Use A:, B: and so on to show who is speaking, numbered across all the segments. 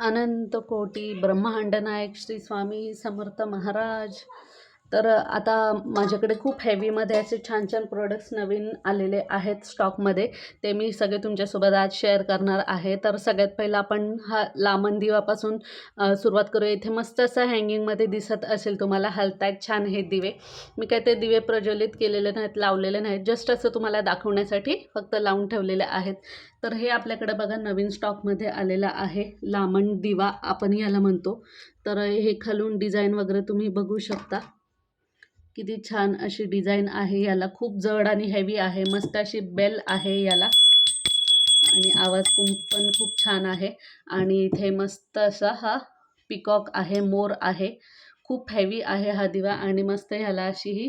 A: अनंत कोटी ब्रह्मांड नायक श्री स्वामी समर्थ महाराज. तर आता माझ्याकडे खूप हेवीमध्ये असे छान छान प्रोडक्ट्स नवीन आलेले आहेत स्टॉकमध्ये ते मी सगळे तुमच्यासोबत आज शेअर करणार आहे. तर सगळ्यात पहिला आपण हा लामण दिवापासून सुरुवात करूया. इथे मस्त असं हँगिंगमध्ये दिसत असेल तुम्हाला हलतायत छान हे दिवे. मी काय ते दिवे प्रज्वलित केलेले नाहीत लावलेले नाहीत. जस्ट असं तुम्हाला दाखवण्यासाठी फक्त लावून ठेवलेले आहेत. तर हे आपल्याकडे बघा नवीन स्टॉकमध्ये आलेलं आहे लामण दिवा आपण याला म्हणतो. तर हे खालून डिझाईन वगैरे तुम्ही बघू शकता. किती छान अशी डिझाईन आहे याला खूप जड आणि हेवी आहे मस्त अशी बेल आहे याला. आणि आवाज पण खूप छान आहे. आणि इथे मस्त असा हा पिकॉक आहे मोर आहे. खूप हेवी आहे हा दिवा आणि मस्त ह्याला अशी ही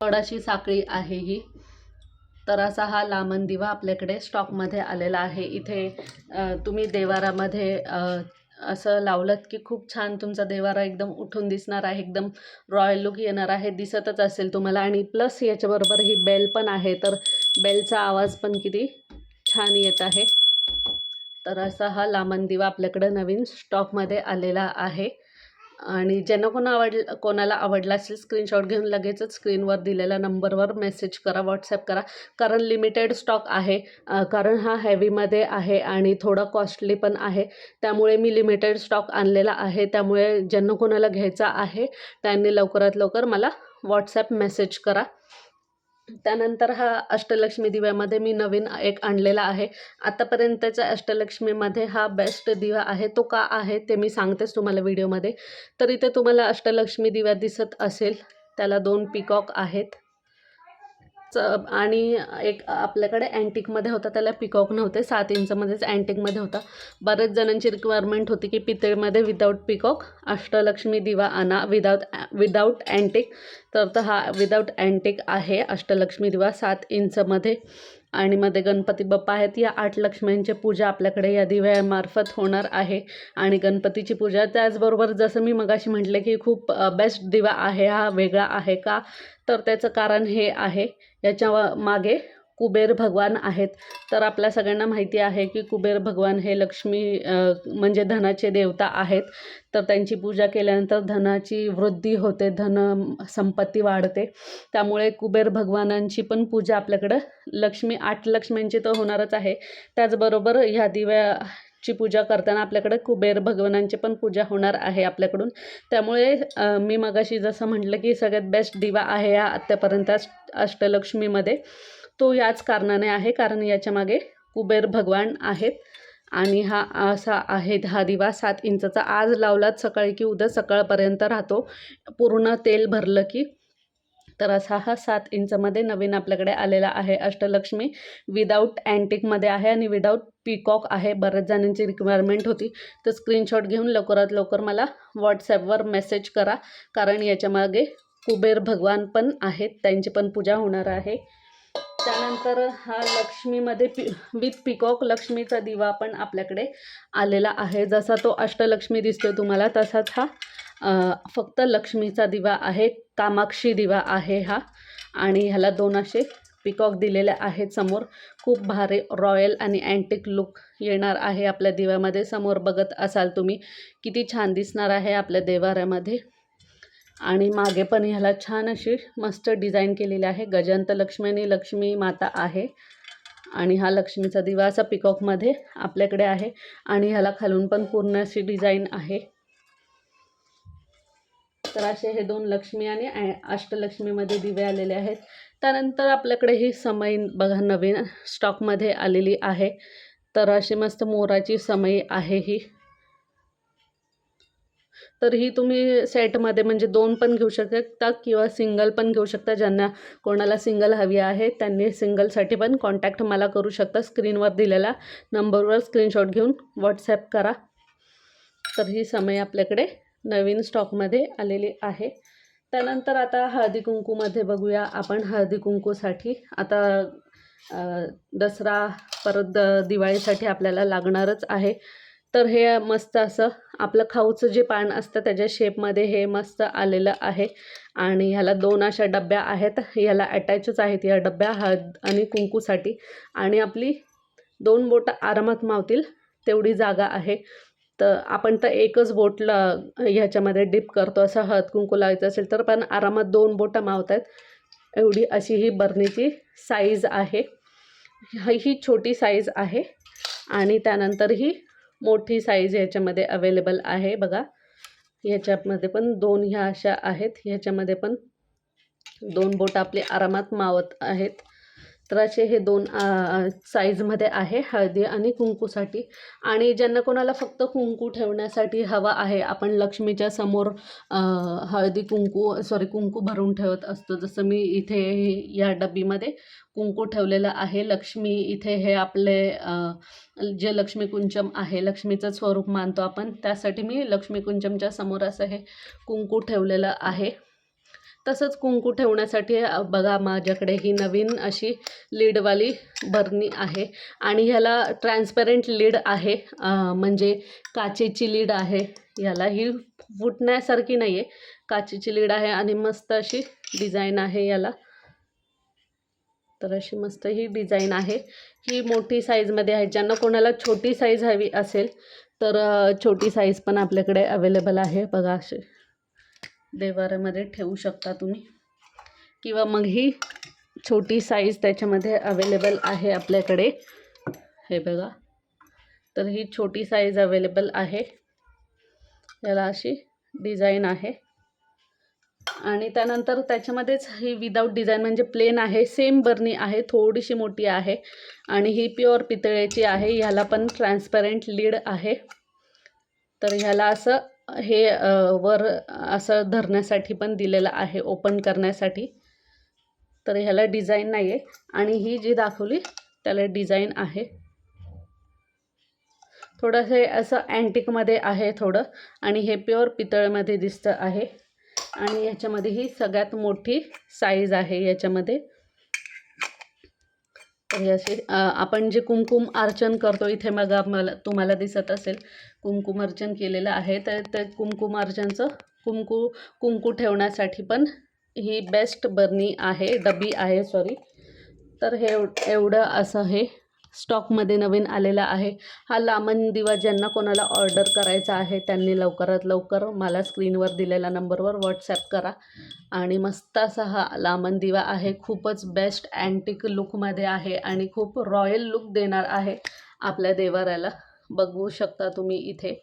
A: थोडाशी साखळी आहे ही. तर असा हा लामण दिवा आपल्याकडे स्टॉकमध्ये आलेला आहे. इथे तुम्ही देवारामध्ये असं लावलं की खूप छान तुमचा देवारा एकदम उठून दिसणार आहे एकदम रॉयल लुक येणार आहे दिसतच असेल तुम्हाला. आणि प्लस याच्याबरोबर ही बेल पण आहे तर बेलचा आवाज पण किती छान येत आहे. तर असा हा लामण दिवा आपल्याकडं नवीन स्टॉकमध्ये आलेला आहे. आणि ज्यांना कोणा आवड कोणाला आवडला असेल स्क्रीनशॉट घेऊन लगेचच स्क्रीनवर दिलेल्या नंबरवर मेसेज करा व्हॉट्सॲप करा. कारण लिमिटेड स्टॉक आहे कारण हा हेवीमध्ये आहे आणि थोडं कॉस्टली पण आहे. त्यामुळे मी लिमिटेड स्टॉक आणलेला आहे. त्यामुळे ज्यांना कोणाला घ्यायचा आहे त्यांनी लवकरात लवकर मला व्हॉट्सॲप मेसेज करा. त्यानंतर हा अष्टलक्ष्मी दिव्यामध्ये मी नवीन एक आणलेला आहे. आतापर्यंतच्या अष्टलक्ष्मीमध्ये हा बेस्ट दिवा आहे. तो का आहे ते मी सांगतेच तुम्हाला व्हिडिओमध्ये. तर इथे तुम्हाला अष्टलक्ष्मी दिवा दिसत असेल. त्याला दोन पिकॉक आहेत. च आणि एक आपल्याकडे अँटिकमध्ये होता त्याला पिकॉक नव्हते सात इंचमध्येच अँटिकमध्ये होता. बरेच जणांची रिक्वायरमेंट होती की पितळमध्ये विदाऊट पिकॉक अष्टलक्ष्मी दिवा आणा विदाऊट विदाऊट अँटिक तर तर हा विदाऊट अँटिक आहे अष्टलक्ष्मी दिवा सात इंचमध्ये आणि मध्ये गणपती बाप्पा आहेत. या आठ लक्ष्म्यांची पूजा आपल्याकडे या दिव्यामार्फत होणार आहे. आणि गणपतीची पूजा त्याचबरोबर जसं मी मगाशी म्हटलं की खूप बेस्ट दिवा आहे. हा वेगळा आहे का? तर त्याचं कारण हे आहे. याच्या मागे कुबेर भगवान आहेत. तर आपल्या सगळ्यांना माहिती आहे की कुबेर भगवान हे लक्ष्मी म्हणजे धनाचे देवता आहेत. तर त्यांची पूजा केल्यानंतर धनाची वृद्धी होते धन संपत्ती वाढते. त्यामुळे कुबेर भगवानांची पण पूजा आपल्याकडं लक्ष्मी आठ लक्ष्म्यांची तर होणारच आहे. त्याचबरोबर ह्या दिव्याची पूजा करताना आपल्याकडे कुबेर भगवानांची पण पूजा होणार आहे आपल्याकडून. त्यामुळे मी मगाशी जसं म्हटलं की सगळ्यात बेस्ट दिवा आहे या आत्तापर्यंत अष्टलक्ष्मीमध्ये. तो याच कारणाने आहे कारण याच्या मागे कुबेर भगवान आहेत. आणि हा असा आहे हा दिवा सात इंचाचा आज लावलात सकाळी की उद्या सकाळपर्यंत राहतो. पूर्ण तेल भरलं की तर असा हा सात इंचमध्ये नवीन आपल्याकडे आलेला आहे अष्टलक्ष्मी. विदाऊट अँटिकमध्ये आहे आणि विदाऊट पीकॉक आहे. बऱ्याच जणांची रिक्वायरमेंट होती. तर स्क्रीनशॉट घेऊन लवकरात लवकर मला व्हॉट्सॲपवर मेसेज करा कारण याच्यामागे कुबेर भगवान पण आहेत त्यांची पण पूजा होणार आहे. त्यानंतर हा लक्ष्मीमध्ये पि विथ पिकॉक लक्ष्मीचा दिवा पण आपल्याकडे आलेला आहे. जसा तो अष्टलक्ष्मी दिसतो तुम्हाला तसाच हा फक्त लक्ष्मीचा दिवा आहे कामाक्षी दिवा आहे हा. आणि ह्याला दोन असे पिकॉक दिलेले आहेत समोर. खूप भारी रॉयल आणि अँटिक लुक येणार आहे आपल्या दिव्यामध्ये. समोर बघत असाल तुम्ही किती छान दिसणार आहे आपल्या देवाऱ्यामध्ये. आणि मागे पण ह्याला छान अशी मस्त डिझाईन केलेली आहे. गजंत लक्ष्मी आणि लक्ष्मी माता आहे. आणि हा लक्ष्मीचा दिवा असा पिकॉकमध्ये आपल्याकडे आहे. आणि ह्याला खालून पण पूर्ण अशी डिझाईन आहे. तर असे हे दोन लक्ष्मी आणि अष्टलक्ष्मीमध्ये दिवे आलेले आहेत. त्यानंतर आपल्याकडे ही समई बघा नवीन स्टॉकमध्ये आलेली आहे. तर अशी मस्त मोराची समई आहे ही. तर ही तुम्ही सेटमध्ये म्हणजे दोन पण घेऊ शकता किंवा सिंगल पण घेऊ शकता. ज्यांना कोणाला सिंगल हवी आहे त्यांनी सिंगलसाठी पण कॉन्टॅक्ट मला करू शकता. स्क्रीनवर दिलेला नंबरवर स्क्रीनशॉट घेऊन व्हॉट्सॲप करा. तर ही समय आपल्याकडे नवीन स्टॉकमध्ये आलेली आहे. त्यानंतर आता हळदी कुंकूमध्ये बघूया आपण हळदी कुंकूसाठी. आता दसरा परत द- दिवाळीसाठी आपल्याला लागणारच आहे. तर हे मस्त असं आपलं खाऊचं जे पान असतं त्याच्या शेपमध्ये हे मस्त आलेलं आहे. आणि ह्याला दोन अशा डब्या आहेत. ह्याला अटॅचच आहेत ह्या डब्या हळद आणि कुंकूसाठी. आणि आपली दोन बोटं आरामात मावतील तेवढी जागा आहे. तर आपण तर एकच बोटला ह्याच्यामध्ये डिप करतो. असं हळद कुंकू लावायचं असेल तर पण आरामात दोन बोटं मावतात एवढी अशी ही बरणीची साईज आहे. ही ही छोटी साईज आहे. आणि त्यानंतर ही मोठी साईज ह्याच्यामध्ये अवेलेबल आहे बघा. ह्याच्यामध्ये पण दोन ह्या अशा आहेत. ह्याच्यामध्ये पण दोन बोट आपले आरामात मावत आहेत. तर असे हे दोन साईजमध्ये आहे हळदी आणि कुंकूसाठी. आणि ज्यांना कोणाला फक्त कुंकू ठेवण्यासाठी हवा आहे आपण लक्ष्मीच्या समोर हळदी कुंकू सॉरी कुंकू भरून ठेवत असतो. जसं मी इथे या डब्बीमध्ये कुंकू ठेवलेलं आहे लक्ष्मी इथे हे आपले जे लक्ष्मीकुंचम आहे लक्ष्मीचं स्वरूप मानतो आपण. त्यासाठी मी लक्ष्मीकुंचमच्या समोर असं हे कुंकू ठेवलेलं आहे. तसंच कुंकू ठेवण्यासाठी बघा माझ्याकडे ही नवीन अशी लीडवाली बरणी आहे आणि ह्याला ट्रान्सपरंट लीड आहे म्हणजे काचेची लीड आहे. ह्याला ही फुटण्यासारखी नाही आहे काचेची लीड आहे आणि मस्त अशी डिझाईन आहे याला तर अशी मस्त ही डिझाईन आहे. ही मोठी साईजमध्ये आहे. ज्यांना कोणाला छोटी साईज हवी असेल तर छोटी साईज पण आपल्याकडे अवेलेबल आहे. बघा अशी देवारामध्ये ठेवू शकता तुम्ही. किंवा मग ही छोटी साईज त्याच्यामध्ये अवेलेबल आहे आपल्याकडे. हे बघा. तर ही छोटी साईज अवेलेबल आहे. याला अशी डिझाईन आहे. आणि त्यानंतर त्याच्यामध्येच ही विदाऊट डिझाईन म्हणजे प्लेन आहे सेम बर्नी आहे थोडीशी मोठी आहे. आणि ही प्युअर पितळेची आहे. ह्याला पण ट्रान्सपरंट लीड आहे. तर ह्याला असं हे वर असं धरण्यासाठी पण दिलेलं आहे ओपन करण्यासाठी. तर ह्याला डिझाईन नाही आहे आणि ही जी दाखवली त्याला डिझाईन आहे. थोडंसं हे असं अँटिकमध्ये आहे थोडं. आणि हे प्युअर पितळमध्ये दिसतं आहे. आणि ह्याच्यामध्ये ही सगळ्यात मोठी साईज आहे याच्यामध्ये. तर हे असे आपण जे कुंकुम अर्चन करतो इथे मग मला तुम्हाला दिसत असेल कुंकुम अर्चन केलेलं आहे. तर ते कुंकुम अर्चनचं कुंकू कुंकू ठेवण्यासाठी पण ही बेस्ट बर्नी आहे डबी आहे सॉरी तर हे एवढं असं हे स्टॉकमध्ये नवीन आलेला आहे. हा लामण दिवा ज्यांना कोणाला ऑर्डर करायचा आहे त्यांनी लवकरात लवकर मला स्क्रीनवर दिलेल्या नंबरवर व्हॉट्सॲप करा. आणि मस्त असा हा लामण दिवा आहे. खूपच बेस्ट अँटिक लुकमध्ये आहे आणि खूप रॉयल लुक देणार आहे आपल्या देवाऱ्याला. बघू शकता तुम्ही इथे.